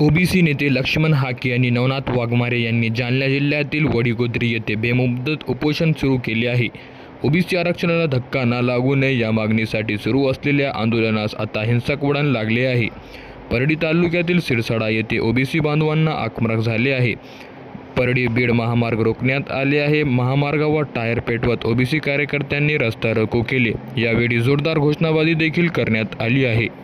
OBC नेते लक्ष्मण हाके आणि नवनाथ वाघमारे यांनी जालना जिल्ह्यातील वडीगोद्री येथे बेमुदत उपोषण सुरू केले आहे. ओबीसी आरक्षणाला धक्का न लागू नये या मागणीसाठी सुरू असलेल्या आंदोलनास आता हिंसक वळण लागले आहे. परडी तालुक्यातील सिरसाडा येथे ओबीसी बांधवांना आक्रमक झाले आहे. परडी बीड महामार्ग रोखण्यात आले आहे. महामार्गावर टायर पेटवत ओबीसी कार्यकर्त्यांनी रस्ता रोको केले. यावेळी जोरदार घोषणाबाजी देखील करण्यात आली आहे.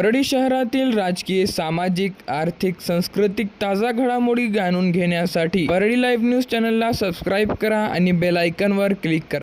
परळी शहरातील राजकीय सामाजिक आर्थिक सांस्कृतिक ताजा घडामोडी जाणून घेण्यासाठी परळी लाईव्ह न्यूज चॅनलला सबस्क्राईब करा आणि बेलायकनवर क्लिक करा.